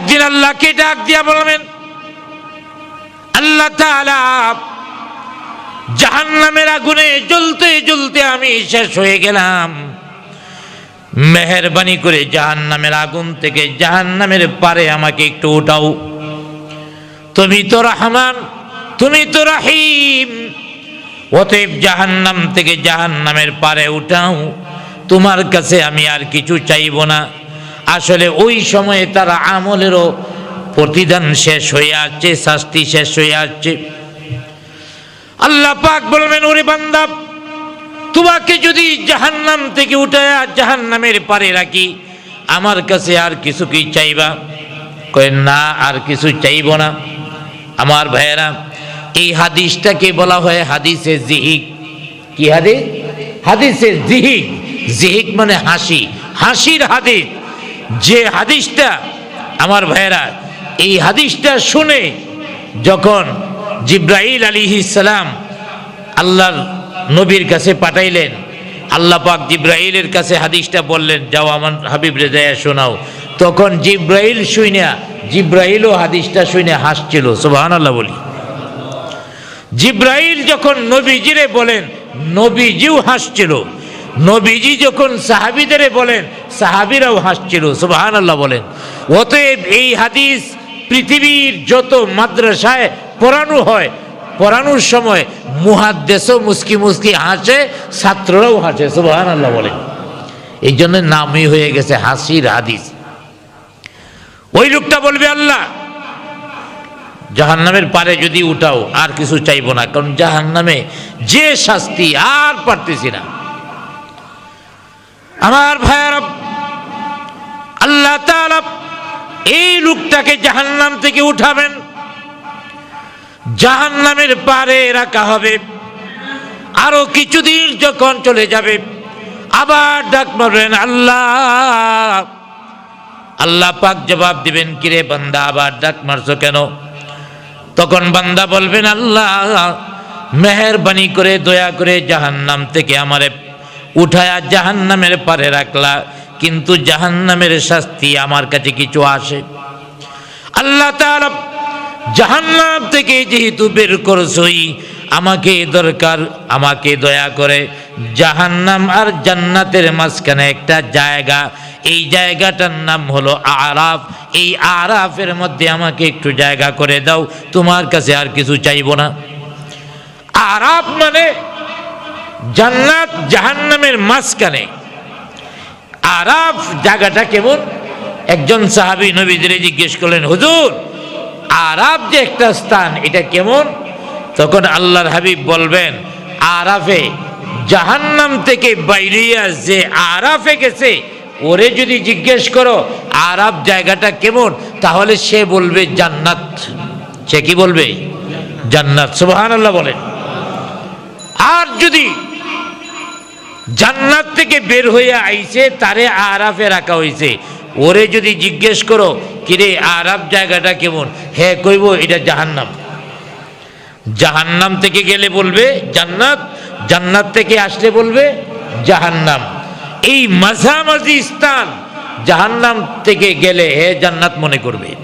একদিন আল্লাহকে ডাক দিয়া বলবেন, আল্লাহ তাআলা জাহান্নামের আগুনে জ্বলতে জ্বলতে আমি শেষ হয়ে গেলাম। মেহরবানি করে জাহান্নামের আগুন থেকে জাহান্নামের পারে আমাকে একটু উঠাও। তুমি তো রহমান, তুমি তো রাহিম। অতএব জাহান্নাম থেকে জাহান্নামের পারে উঠাও। তোমার কাছে আমি আর কিছু চাইব না। আসলে ওই সময়ে তারা আমলেরও প্রতিদান শেষ হয়ে আসছে, শাস্তি শেষ হয়ে আসছে। আল্লাহ পাক বলবেন, ওরে বান্দা, তোমাকে যদি জাহান্নাম থেকে উঠায় জাহান্নামের পারে রাখি, আমার কাছে আর কিছু কি চাইবা? কয় না, আর কিছু চাইব না। আমার ভাইয়েরা, এই হাদিসটাকে বলা হয় হাদিসে জিহিক কি হাদিস? হাদিসে জিহিক জিহিক মানে হাসি। হাসির হাদিস। যে হাদিসটা আমার ভাইয়েরা, এই হাদিসটা শুনে যখন জিব্রাহিল আলী ইসালাম আল্লাহর নবীর কাছে পাঠাইলেন, আল্লাহ পাক জিব্রাহিলের কাছে হাদিসটা বললেন, যাও আমার হাবিব রেজায়া শোনাও। তখন জিব্রাহিল শুইনা জিব্রাহিলও হাদিসটা শুনে হাসছিল সুবাহান আল্লাহ বলি। জিব্রাহিল যখন নবীজিরে বলেন, নবীজিও হাসছিল। নবীজি যখন সাহাবিদের বলেন, সাহাবিরাও হাসছিল সুবাহান আল্লাহ বলেন। অতএব এই হাদিস পৃথিবীর যত মাদ্রাসায় পড়ানো হয়, পড়ানোর সময় মুহাদ্দেশও মুস্কি মুস্কি হাসে, ছাত্ররাও হাসে সুবাহান আল্লাহ বলেন। এই জন্য নামই হয়ে গেছে হাসির হাদিস। ওই লোকটা বলবে, আল্লাহ, জাহান্নামের পারে যদি উঠাও, আর কিছু চাইব না, কারণ জাহান্নামে যে শাস্তি আর পারতেছি না। আমার ভাইয়ার আল্লাহ এই লোকটাকে জাহান্নাম থেকে উঠাবেন। জাহান্নামের পারে রাখা হবে। আরও কিছুদিন যখন চলে যাবে, আবার ডাক মারবেন, আল্লাহ আল্লাহ পাক জবাব দিবেন, কিরে বান্দা, আবার ডাক মারছো কেন? তখন বান্দা বলবেন, আল্লাহ, মেহরবানি করে, দয়া করে জাহান্নাম থেকে আমারে উঠায়া জাহান্নামের পারে রাখলা, কিন্তু জাহান্নামের শাস্তি আমার কাছে কিছু আসে। আল্লাহ তাআলা জাহান্নাম থেকে যেহেতু বের করছই, আমাকে দরকার, আমাকে দয়া করে জাহান্নাম আর জান্নাতের মাঝখানে একটা জায়গা। এই জায়গাটার নাম হলো আরাফ। এই আরাফের মধ্যে আমাকে একটু জায়গা করে দাও, তোমার কাছে আর কিছু চাইব না। আরাফ মানে জান্নাত জাহান্নামের মাঝখানে। আরাফ জায়গাটা কেমন? একজন সাহাবি নবীদের জিজ্ঞেস করলেন, হুজুর, আরাফ যে একটা স্থান, এটা কেমন? তখন আল্লাহর হাবিব বলবেন, আরাফে জাহান্নাম থেকে বাইরিয়া যে আরাফে গেছে, ওরে যদি জিজ্ঞেস করো, আরাফ জায়গাটা কেমন, তাহলে সে বলবে জান্নাত। সে কি বলবে? জান্নাত। সুবহান আল্লাহ বলেন। আর যদি জান্নাত থেকে বের হয়ে আইছে, তারে আরাফে রাখা হয়েছে ওরে যদি জিজ্ঞেস করো, কিরে, আরাফ জায়গাটা কেমন? হ্যাঁ কইব, এটা জাহান্নাম। জাহান্নাম থেকে গেলে বলবে, জান্নাত। জান্নাত থেকে আসলে বলবে, জাহান্নাম। এই মাঝামাঝি স্থান জাহান্নাম থেকে গেলে হে জান্নাত মনে করবে।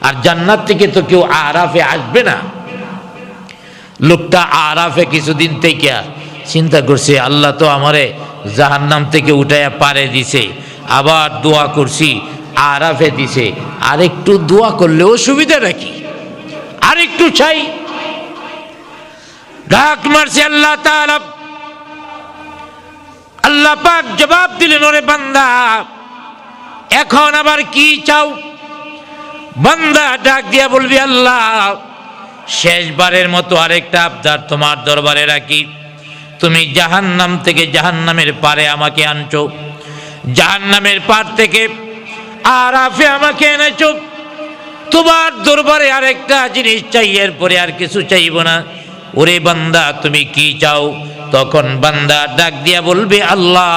আর জান্নাত থেকে তো কেউ আরাফে আসবে না। লোকটা আরাফে কিছুদিন থেকে চিন্তা করছে, আল্লাহ তো আমারে জাহান্নাম থেকে উঠাইয়া পারে দিছে, আবার দোয়া করছি, আরাফে দিছে আর একটু দোয়া করলে অসুবিধা নাকি? আর একটু চাই। ডাক মারছে, আল্লাহ আল্লাহ পাক জবাব দিলেন, ওরে বান্দা, এখন আবার কি চাও? বান্দা ডাক দিয়া বলবি, আল্লাহ, শেষবারের মতো আরেকটা আবদার তোমার দরবারে রাখি। তুমি জাহান্নাম থেকে জাহান্নামের পারে আমাকে আনছো। জাহান্নামের পার থেকে আরাফে আমাকে এনেছো। তোমার দরবারে আরেকটা জিনিস চাই, এরপরে আর কিছু চাইব না। ওরে বান্দা, তুমি কি চাও? তখন বান্দা ডাক দিয়া বলবে, আল্লাহ,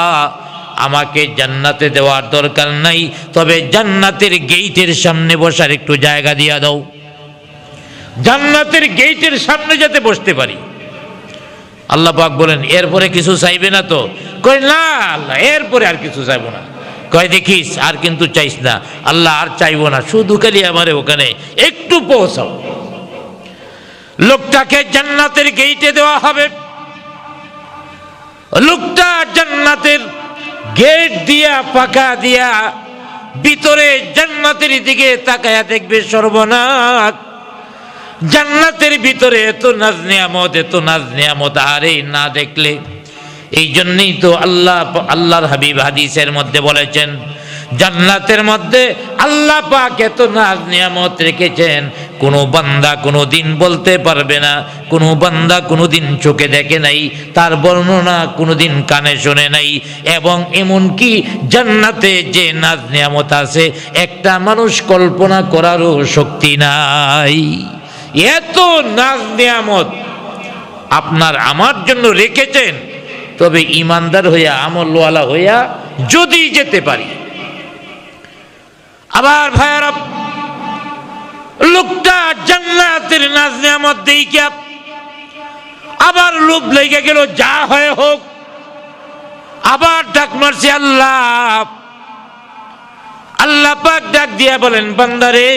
আমাকে জান্নাতে দেওয়ার দরকার নাই, তবে জান্নাতের গেইটের সামনে বসার একটু জায়গা দিয়া দাও। জান্নাতের গেইটের সামনে যাতে বসতে পারি। আল্লাহ পাক বলেন, এরপরে কিছু চাইবে না তো? কই না আল্লাহ, এরপরে আর কিছু চাইব না। কয়, দেখিস, আর কিন্তু চাইস না। আল্লাহ আর চাইব না, শুধু খালি আমারে ওখানে একটু পৌঁছাও। লোকটাকে জান্নাতের গেইটে দেওয়া হবে। লোকটা জান্নাতের গেট দিয়া পাকা দিয়া ভিতরে জান্নাতের দিকে তাকায়া দেখবে সর্বনাশ। জান্নাতের ভিতরে এত নাজ নিয়ামত, এত নাজ নিয়ামত, আরে না দেখলে? এই জন্যই তো আল্লাহ আল্লাহর হাবিব হাদিসের মধ্যে বলেছেন, জান্নাতের মধ্যে আল্লাহ পাক এত নাজ নিয়ামত রেখেছেন, কোনো বান্দা কোনো দিন বলতে পারবে না, কোনো বান্দা কোনো দিন চোখে দেখে নাই, তার বর্ণনা কোনো দিন কানে শোনে নাই, এবং এমনকি জান্নাতে যে নাজ নিয়ামত আছে, একটা মানুষ কল্পনা করারও শক্তি নাই। এত নাজ নিয়ামত আপনার আমার জন্য রেখেছেন, তবে ইমানদার হইয়া, আমলওয়ালা হইয়া যদি যেতে পারি। আবার ভাইয়ারা, লোকটা জান্নাতের নাজ নিয়ামত দেইকা আবার লোভ লেগে গেল, যা হয় হোক। আবার ডাক মারছে, আল্লাহ আল্লাহ পাক ডাক দিয়া বলেন, বান্দারে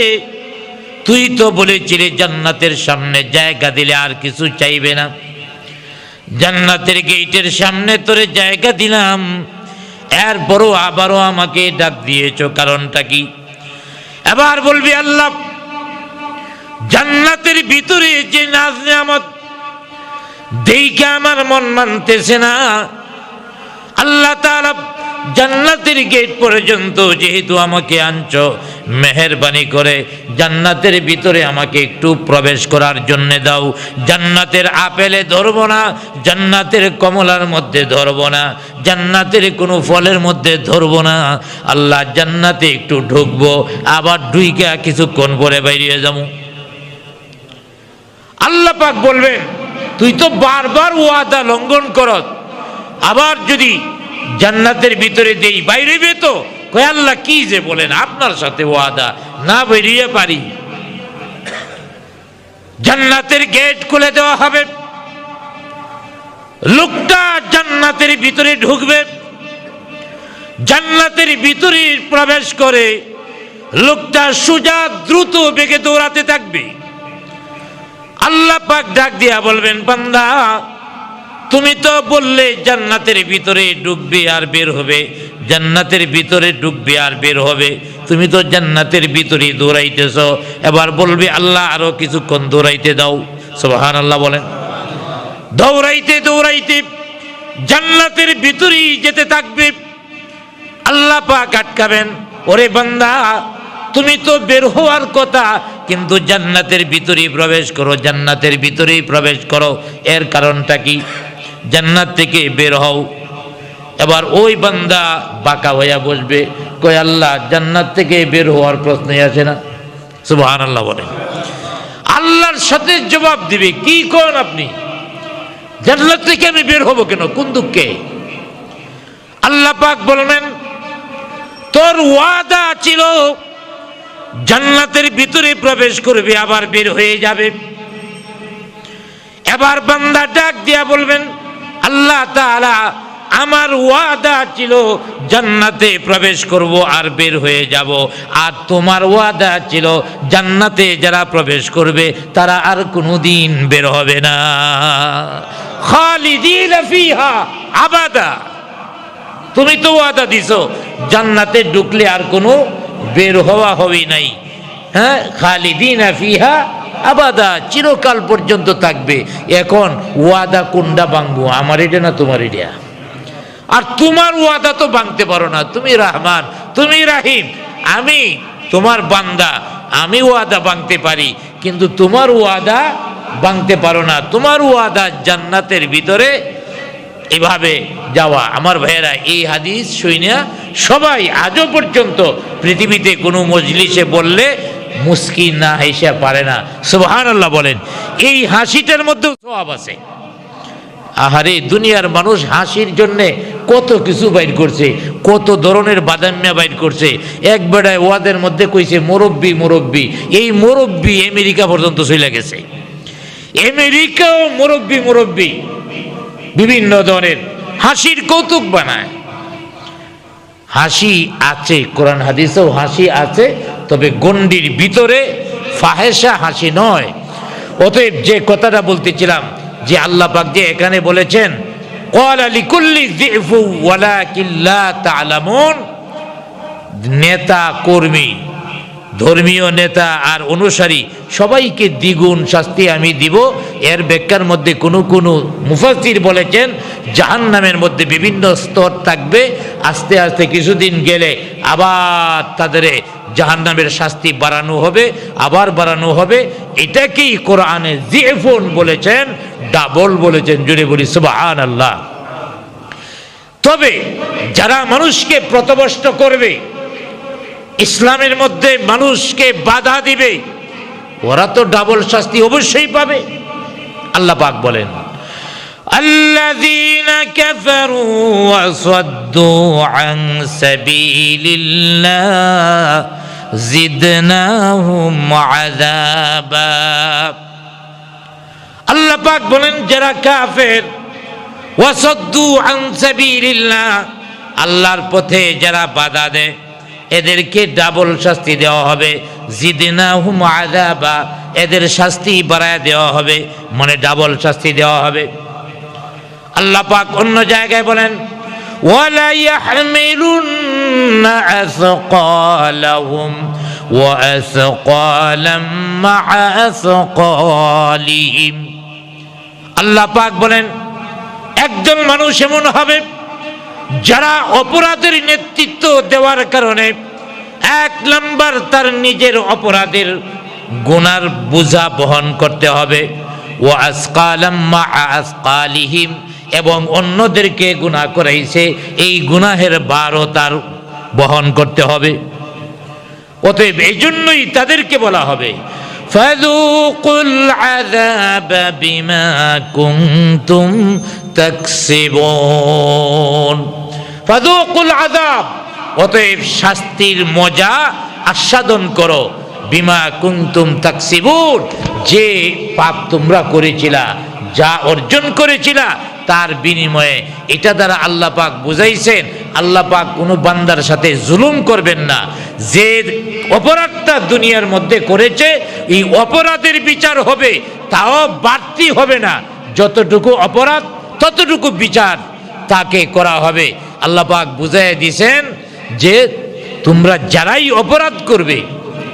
তুই তো বলেছিলি জান্নাতের সামনে জায়গা দিলে আর কিছু চাইবে না। জান্নাতের গেটের সামনে তোরে জায়গা দিলাম। এরপরও আবারও আমাকে ডাক দিয়েছ, কারণটা কি? এবার বলবি, আল্লাহ, জান্নাতের ভিতরে যে নাজ নিয়ামত দেখে আমার মন মানতেছে না। আল্লাহ তাআলা জান্নাতের গেট পর্যন্ত যেহেতু আমাকে আনছ, মেহরবানি করে জান্নাতের ভিতরে আমাকে একটু প্রবেশ করার জন্য দাও। জান্নাতের আপেলে ধরবো না, জান্নাতের কমলার মধ্যে ধরবো না, জান্নাতের কোনো ফলের মধ্যে ধরবো না। আল্লাহ জান্নাতে একটু ঢুকবো, আবার ঢুইকা কিছুক্ষণ পরে বাইরিয়ে যাব। আল্লাহ পাক বলবেন তুই তো বারবার ওয়াদা লঙ্ঘন করত আবার যদি জান্নাতের ভিতরে দেই বাইরেবে তো, কয় আল্লাহ কি যে বলেন, আপনার সাথে ওয়াদা, না বেরিয়ে পারি। জান্নাতের গেট খুলে দেওয়া হবে। লোকটা জান্নাতের ভিতরে ঢুকবে। জান্নাতের ভিতরে প্রবেশ করে লোকটা সুজা দ্রুত বেগে দৌড়াতে থাকবে। আল্লাহ পাক ডাক দিয়া বলবেন, বান্দা তুমি তো বললে জান্নাতের ভিতরে ডুববে আর বের হবে, জান্নাতের ভিতরে ডুববে আর বের হবে। তুমি তো জান্নাতের ভিতরে দৌড়াইতেছ, এবার বলবে আল্লাহ আরও কিছুক্ষণ দৌড়াইতে দাও। সোহান আল্লাহ বলেন। দৌড়াইতে দৌড়াইতে জান্নাতের ভিতরেই যেতে থাকবে। আল্লাহ পাক আটকাবেন, ওরে বান্দা, তুমি তো বের হওয়ার কথা, কিন্তু জান্নাতের ভিতরেই প্রবেশ করো, জান্নাতের ভিতরেই প্রবেশ করো। এর কারণটা কি? জান্নাত থেকে বের হও। এবার ওই বান্দা বাঁকা হইয়া বসবে। কই আল্লাহ, জান্নাত থেকে বের হওয়ার প্রশ্নই আসে না। সুবহান আল্লাহ বলে। আল্লাহর সাথে জবাব দিবে। কি করেন আপনি? জান্নাত থেকে আমি বের হব কেন? কোন দুঃখে? আল্লাহ পাক বলবেন তোর ওয়াদা ছিল জান্নাতের ভিতরে প্রবেশ করবে, আবার বের হয়ে যাবে। এবার বান্দা ডাক দিয়া বলবেন আল্লাহ তাআলা আমার ওয়াদা ছিল, জান্নাতে প্রবেশ করব আর বের হয়ে যাব। আর তোমার ওয়াদা ছিল, জান্নাতে যারা প্রবেশ করবে, তারা আর কোনো দিন বের হবে না। খালিদিন আবাদা। তুমি তো ওয়াদা দিছো, জান্নাতে ঢুকলে আর কোনো বের হওয়া হবে নাই। হ্যাঁ খালিদিন ফিহা আবাদা চিরকাল পর্যন্ত থাকবে। এখন ওয়াদা কোনটা ভাঙবো? আমার এটা না তোমার এটা? আর তোমার ওয়াদা তো ভাঙতে পারো না। তুমি রহমান, তুমি রাহিম। আমি তোমার বান্দা, আমি ওয়াদা ভাঙতে পারি। কিন্তু তোমার ওয়াদা ভাঙতে পারো না। তোমার ওয়াদা জান্নাতের ভিতরে এভাবে যাওয়া। আমার ভাইয়েরা, এই হাদিস শুইনা সবাই আজও পর্যন্ত পৃথিবীতে কোনো মজলিসে বললে মুস্কি না হেসে পারে না। সুবহান বলেন, এই হাসিটার মধ্যেও সব আছে। আহারে, দুনিয়ার মানুষ হাসির জন্যে কত কিছু বাইর করছে, কত ধরনের বাদামিয়া বাইর করছে। এক বেড়ায় ওয়াদের মধ্যে কইছে, মুরব্বি মুরব্বি। এই মুরব্বি আমেরিকা পর্যন্ত চলে গেছে। আমেরিকাও মুরব্বি মুরব্বি। বিভিন্ন ধরনের হাসির কৌতুক বানায়। হাসি আছে, কোরআন হাদিসেও হাসি আছে, তবে গন্ডির ভিতরে ফাহেসা হাসি নয়। অতএব যে কথাটা বলতেছিলাম, যে আল্লাহ পাক যে এখানে বলেছেন নেতা কর্মী ধর্মীয় নেতা আর অনুসারী সবাইকে দ্বিগুণ শাস্তি আমি দিব। এর ব্যাখ্যার মধ্যে কোনো কোনো মুফাসির বলেছেন, জাহান্নামের মধ্যে বিভিন্ন স্তর থাকবে। আস্তে আস্তে কিছুদিন গেলে আবার তাদের জাহান্নামের শাস্তি বাড়ানো হবে, আবার বাড়ানো হবে। এটাকেই কোরআনে জিএফোন বলেছেন, ডাবল বলেছেন জুড়ে বলি সুবাহান আল্লাহ তবে যারা মানুষকে প্রতবষ্ট করবে ইসলামের মধ্যে মানুষকে বাধা দিবে ওরা তো ডাবল শাস্তি অবশ্যই পাবে আল্লাহ পাক বলেন الذين كفروا وصدوا عن سبيل الله زدناهم عذابا আল্লাহ পাক বলেন যারা কাফের ওয়াসদ্দু আন সাবিলিল্লাহ আল্লাহর পথে যারা বাধা দেয় এদেরকে ডাবল শাস্তি দেওয়া হবে জিদিনা হুম আদাবা এদের শাস্তি বাড়ায় দেওয়া হবে মানে ডাবল শাস্তি দেওয়া হবে আল্লাহ পাক অন্য জায়গায় বলেন ولا يحملن أثقالهم وأثقالا مع أثقالهم আল্লাহ পাক বলেন একজন মানুষ এমন হবে যারা অপরাধের নেতৃত্ব দেওয়ার কারণে এক নাম্বার তার নিজের অপরাধের গুনার বোঝা বহন করতে হবে ও আসকালাম্মা আসকালিহিম এবং অন্যদেরকে গুনাহ করাইছে এই গুনাহের বারও তার বহন করতে হবে অতএব এই জন্যই তাদেরকে বলা হবে فذوقوا العذاب بما كنتم ফাদুকুল আদাব অতএব শাস্তির মজা আস্বাদন করো। বিমা কুন্তুম তাকসিবুর যে পাপ তোমরা করেছিলা, যা অর্জন করেছিলা, তার বিনিময়ে এটা দ্বারা আল্লাহ পাক বুঝাইছেন, আল্লাহ পাক কোনো বান্দার সাথে জুলুম করবেন না। যে অপরাধটা দুনিয়ার মধ্যে করেছে, এই অপরাধের বিচার হবে, তাও বাড়তি হবে না। যতটুকু অপরাধ ততটুকু বিচার তাকে করা হবে আল্লাহ পাক বুঝাই দিছেন যে তোমরা যারাই অপরাধ করবে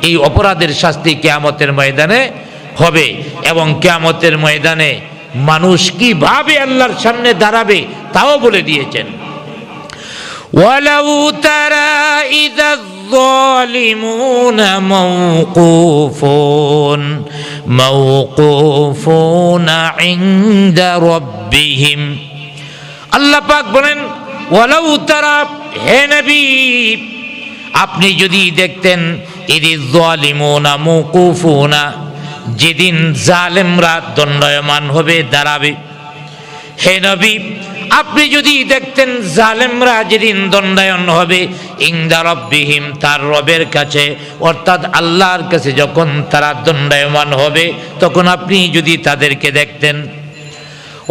এই অপরাধের শাস্তি কেয়ামতের ময়দানে হবে এবং কেয়ামতের ময়দানে মানুষ কিভাবে আল্লাহর সামনে দাঁড়াবে তাও বলে দিয়েছেন ولو ترى إذا الظالمون موقوفون موقوفون عند ربهم আল্লাহ পাক বলেন, ওয়ালাউ তারা, হে নবী, আপনি যদি দেখতেন, ইদি জালিমুনা মুকুফুনা, যেদিন জালেমরা দণ্ডায়মান হবে, দাঁড়াবে। হে নবী, আপনি যদি দেখতেন, জালেমরা যেদিন দণ্ডায়ন হবে ইংদা রব্বিহিম, তার রবের কাছে, অর্থাৎ আল্লাহর কাছে যখন তারা দণ্ডায়মান হবে, তখন আপনি যদি তাদেরকে দেখতেন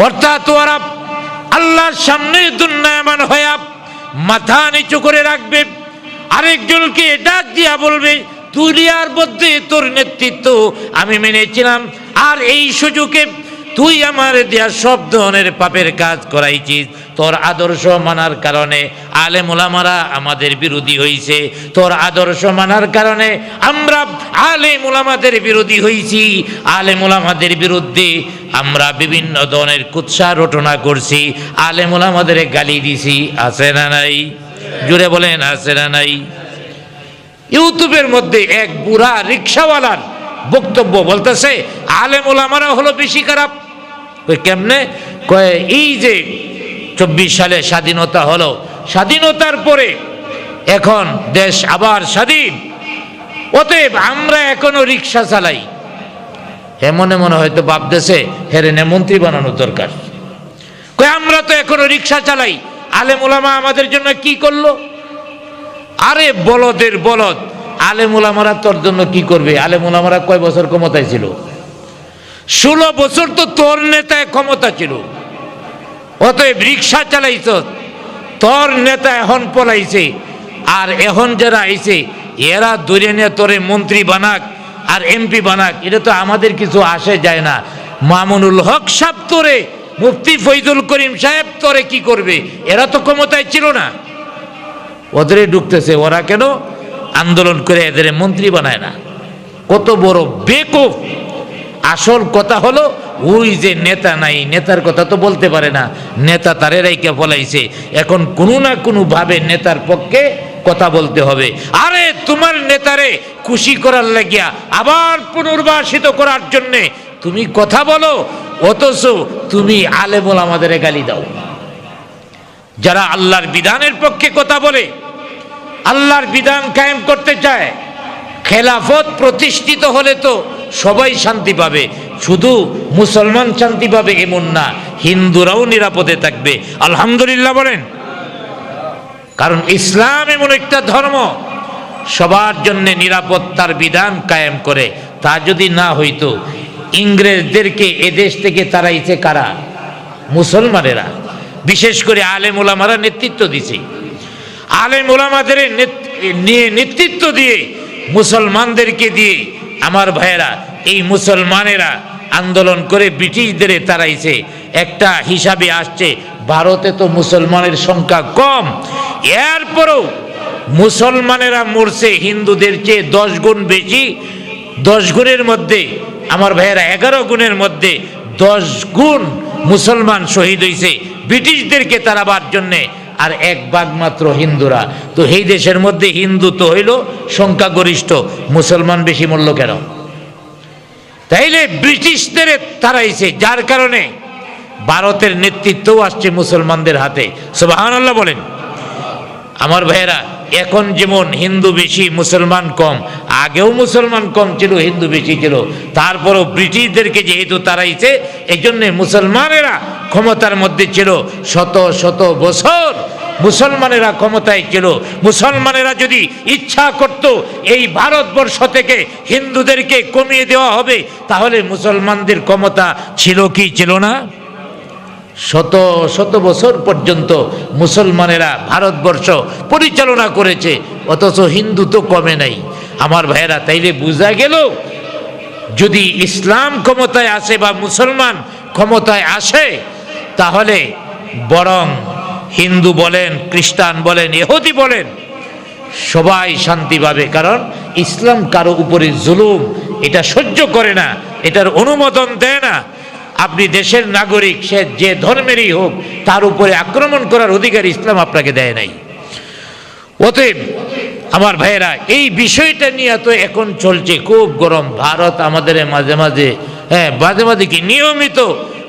অর্থাৎ ওরা আল্লাহর সামনে দণ্ডায়মান হয়ে মাথা নিচু করে রাখবে। আরেকজনকে ডাক দিয়া বলবে, দুনিয়ার মধ্যে তোর নেতৃত্ব আমি মেনেছিলাম, আর এই সুযোগে তুই আমার দেয়া সব ধরনের পাপের কাজ করাইছিস। তোর আদর্শ মানার কারণে আলে মোলামারা আমাদের বিরোধী হইছে। তোর আদর্শ মানার কারণে আমরা আলে মোলামাদের বিরোধী হইছি। আলে মোলামাদের বিরুদ্ধে আমরা বিভিন্ন ধরনের কুৎসা রটনা করছি। আলে মোলামাদের গালি দিছি, আছে না নাই? জুড়ে বলেন, আছে না নাই? ইউটিউবের মধ্যে এক বুড়া রিক্সাওয়ালার বক্তব্য বলতেছে, আলেম ওলামারা হলো বেশি খারাপ। কেমনে? কয়ে, এই যে চব্বিশ সালে স্বাধীনতা হলো। স্বাধীনতার পরে এখন দেশ আবার স্বাধীন। অতএব আমরা এখনও রিক্সা চালাই। হে মনে হয়তো ভাবতেছে, হেরে নে, মন্ত্রী বানানোর দরকার। কই আমরা তো এখনও রিক্সা চালাই। আলেম ওলামা আমাদের জন্য কি করল? আরে বলদের বলদ আলেমুলামারা তোর জন্য কি করবে? আলেমুলামারা কয় বছর ক্ষমতায় ছিল? ষোলো বছর তো তোর নেতায় ক্ষমতা ছিল। অতএব রিক্সা চালাইছ, তোর নেতা এখন পলাইছে, আর এখন যারা আইছে, এরা দূরে নিয়ে তোরে মন্ত্রী বানাক আর এমপি বানাক, এটা তো আমাদের কিছু আসে যায় না। মামুনুল হক সাহেব তোরে, মুফতি ফৈজুল করিম সাহেব তোরে কি করবে? এরা তো ক্ষমতায় ছিল না। ওদেরই ঢুকতেছে, ওরা কেন আন্দোলন করে এদের মন্ত্রী বানায় না? কত বড় বেকুফ। আসল কথা হলো ওই যে নেতা নাই, নেতার কথা তো বলতে পারে না। নেতা তারে রাইকে ফলাইছে। এখন কোনো না কোনো ভাবে নেতার পক্ষে কথা বলতে হবে। আরে তোমার নেতারে খুশি করার লাগিয়া, আবার পুনর্বাসিত করার জন্যে তুমি কথা বলো, অথচ তুমি আলেমল আমাদের গালি দাও। যারা আল্লাহর বিধানের পক্ষে কথা বলে, আল্লাহর বিধান কায়েম করতে চায়, খেলাফত প্রতিষ্ঠিত হলে তো সবাই শান্তি পাবে। শুধু মুসলমান শান্তি পাবে এমন না। হিন্দুরাও নিরাপদে থাকবে। আলহামদুলিল্লাহ বলেন। কারণ ইসলাম এমন একটা ধর্ম, সবার জন্য নিরাপত্তার বিধান কায়েম করে। তা যদি না হইতো, ইংরেজদেরকে এদেশ থেকে তারা তারাইছে কারা? মুসলমানেরা। বিশেষ করে আলেম ওলামারা নেতৃত্ব দিছে। আলেম ওলামাদের নিয়ে নেতৃত্ব দিয়ে, মুসলমানদেরকে দিয়ে, আমার ভাইয়েরা, এই মুসলমানেরা আন্দোলন করে ব্রিটিশদের তারাইছে একটা হিসাবে আসছে, ভারতে তো মুসলমানের সংখ্যা কম। এরপরও মুসলমানেরা মরছে, হিন্দুদের চেয়ে দশ গুণ বেশি। দশ গুণের মধ্যে, আমার ভাইয়েরা, এগারো গুণের মধ্যে দশ গুণ মুসলমান শহীদ হয়েছে ব্রিটিশদেরকে তারাবার জন্যে, আর এক ভাগ মাত্র হিন্দুরা। তো এই দেশের মধ্যে হিন্দু তো হইল সংখ্যাগরিষ্ঠ, মুসলমান বেশি মূল্য কেন? তাইলে ব্রিটিশদের তারাইছে যার কারণে ভারতের নেতৃত্বও আসছে মুসলমানদের হাতে। আল্লাহ বলেন। আমার ভাইয়েরা, এখন যেমন হিন্দু বেশি, মুসলমান কম, আগেও মুসলমান কম ছিল, হিন্দু বেশি ছিল, তারপরও ব্রিটিশদেরকে যেহেতু তারাইছে এই জন্যে মুসলমানেরা ক্ষমতার মধ্যে ছিল, শত শত বছর মুসলমানেরা ক্ষমতায় ছিল, মুসলমানেরা যদি ইচ্ছা করত এই ভারতবর্ষ থেকে হিন্দুদেরকে কমিয়ে দেওয়া হবে, তাহলে মুসলমানদের ক্ষমতা ছিল কি ছিল না? শত শত বছর পর্যন্ত মুসলমানেরা ভারতবর্ষ পরিচালনা করেছে, অথচ হিন্দু তো কমে নাই। আমার ভাইয়েরা, তাইলে বোঝা গেল, যদি ইসলাম ক্ষমতায় আসে বা মুসলমান ক্ষমতায় আসে, তাহলে বরং হিন্দু বলেন, খ্রিস্টান বলেন, ইহুদি বলেন, সবাই শান্তি পাবে। কারণ ইসলাম কারও উপরে জুলুম, এটা সহ্য করে না, এটার অনুমোদন দেয় না। আপনি দেশের নাগরিক, সে যে ধর্মেরই হোক, তার উপরে আক্রমণ করার অধিকার ইসলাম আপনাকে দেয় নাই। অতএব, আমার ভাইয়েরা, এই বিষয়টা নিয়ে তো এখন চলছে, খুব গরম। ভারত আমাদের মাঝে মাঝে হ্যাঁ মাঝে মাঝে কি নিয়মিত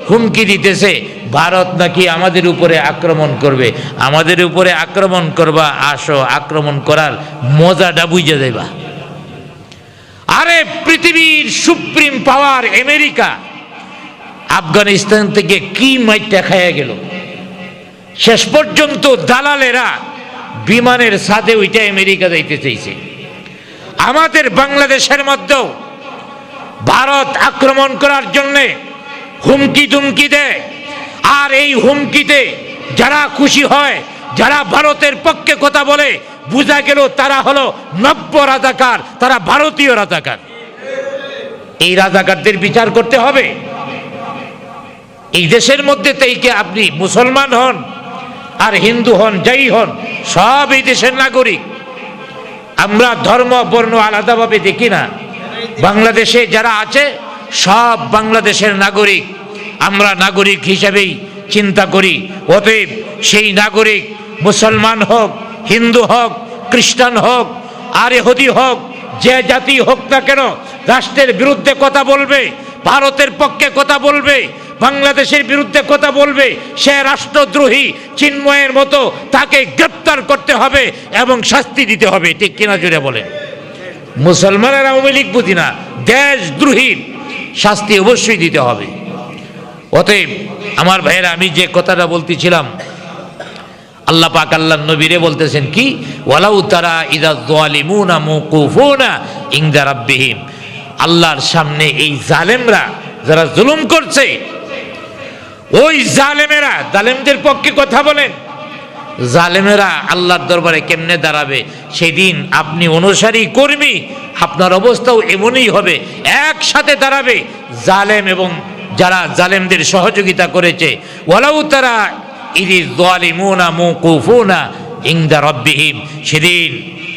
হুমকি দিতেছে, ভারত নাকি আমাদের উপরে আক্রমণ করবে। আমাদের উপরে আক্রমণ করবা, আসো, আক্রমণ করার মজাটা বুঝে দেবা আরে, পৃথিবীর সুপ্রিম পাওয়ার আমেরিকা আফগানিস্তান থেকে কি মাইটটা খাইয়া গেল? শেষ পর্যন্ত দালালেরা বিমানের সাথে ওইটা আমেরিকা যাইতে চাইছে। আমাদের বাংলাদেশের মধ্যেও ভারত আক্রমণ করার জন্যে হুমকি দুমকি দেয় আর এই হুমকিতে যারা খুশি হয়, যারা ভারতের পক্ষে কথা বলে, বোঝা গেল তারা হলো নব্য রাজাকার, তারা ভারতীয় রাজাকার। এই রাজাকারদের বিচার করতে হবে। এই দেশের মধ্যে থেকে আপনি মুসলমান হন, আর হিন্দু হন যাই হন, সব এই দেশের নাগরিক। আমরা ধর্ম, বর্ণ আলাদাভাবে দেখি না। বাংলাদেশে যারা আছে সব বাংলাদেশের নাগরিক, আমরা নাগরিক হিসাবেই চিন্তা করি। অতএব সেই নাগরিক মুসলমান হোক, হিন্দু হোক, খ্রিস্টান হোক, আর হোক, যে জাতি হোক না কেন, রাষ্ট্রের বিরুদ্ধে কথা বলবে, ভারতের পক্ষে কথা বলবে, বাংলাদেশের বিরুদ্ধে কথা বলবে, সে রাষ্ট্রদ্রোহী চিন্ময়ের মতো তাকে গ্রেপ্তার করতে হবে এবং শাস্তি দিতে হবে। ঠিক কিনা জুড়ে বলেন। মুসলমানের আওয়ামী লীগ বুঝি না দেশদ্রোহীর শাস্তি অবশ্যই দিতে হবে। অতএব আমার ভাইয়েরা, আমি যে কথাটা বলতেছিলাম, আল্লাহ পাক আল্লাহ নবীরে বলতেছেন কি, ওয়ালাউ তারা ইদা যালিমুনা মুকুফুনা ইনদা রাব্বিহিম। আল্লাহর সামনে এই জালেমরা যারা জুলুম করছে, ওই জালেমেরা, জালেমদের পক্ষে কথা বলেন। জালেমেরা আল্লাহর দরবারে কেমনে দাঁড়াবে? সেদিন আপনি অনুসারী কর্মী আপনার অবস্থাও এমনই হবে। একসাথে দাঁড়াবে জালেম এবং যারা জালেমদের সহযোগিতা করেছে। ওয়ালাউ তারা ইদি জালিমুনা মুকুফুনা ইংদা রব্বিহিম। সেদিন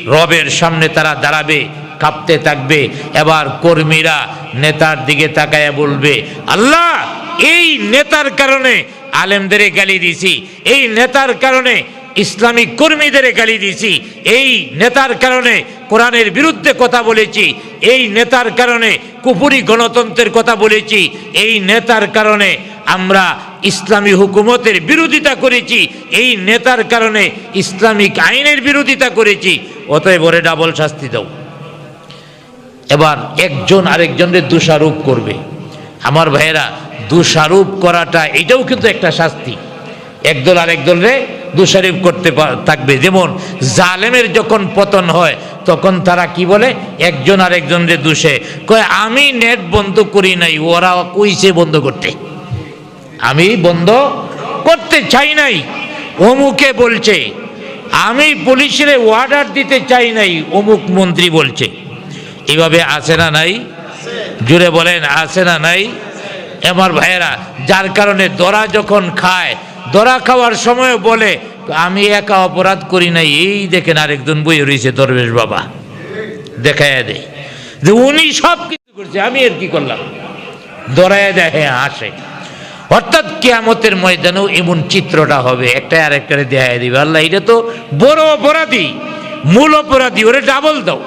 রবের সামনে তারা দাঁড়াবে, কাঁপতে থাকবে। এবার কর্মীরা নেতার দিকে তাকায় বলবে, আল্লাহ, এই নেতার কারণে আলেমদের গালি দিছি। এই নেতার কারণে ইসলামিক কর্মীদের গালি দিছি এই নেতার কারণে কোরআনের বিরুদ্ধে কথা বলেছি। এই নেতার কারণে কুপুরি গণতন্ত্রের কথা বলেছি। এই নেতার কারণে আমরা ইসলামী হুকুমতের বিরোধিতা করেছি। এই নেতার কারণে ইসলামিক আইনের বিরোধিতা করেছি। অতএব ওরে ডাবল শাস্তি দাও। এবার একজন আরেকজনের দোষারোপ করবে। আমার ভাইয়েরা, দোষারোপ করাটা এটাও কিন্তু একটা শাস্তি। একদল আরেকদলরে দোষারোপ করতে থাকবে। যেমন জালেমের যখন পতন হয়, তখন তারা কি বলে? একজন আর আরেকজনরে দোষে। কয়, আমি নেট বন্ধ করি নাই, ওরা কইছে বন্ধ করতে। আমি বন্ধ করতে চাই নাই। অমুকে বলছে, আমি পুলিশের অর্ডার দিতে চাই নাই, অমুক মন্ত্রী বলছে। এভাবে আছে না নাই? জুড়ে বলেন, আছে না নাই? আমার ভাইয়েরা, যার কারণে দরা যখন খায় দরা খাওয়ার সময় বলে, আমি একা অপরাধ করি নাই। এই দেখেন আরেকজন বই রয়েছে দরবেশ বাবা। দেখায় দেয় যে উনি সব কিছু করছে, আমি আর কি করলাম? দরায় দেয় হ্যাঁ আসে। অর্থাৎ কেয়ামতের ময়দানেও এমন চিত্রটা হবে। একটা আর একটা দেখায় দিবে। আল্লাহ, এটা তো বড় অপরাধী। মূল অপরাধী, ওরে ডাবল দাও।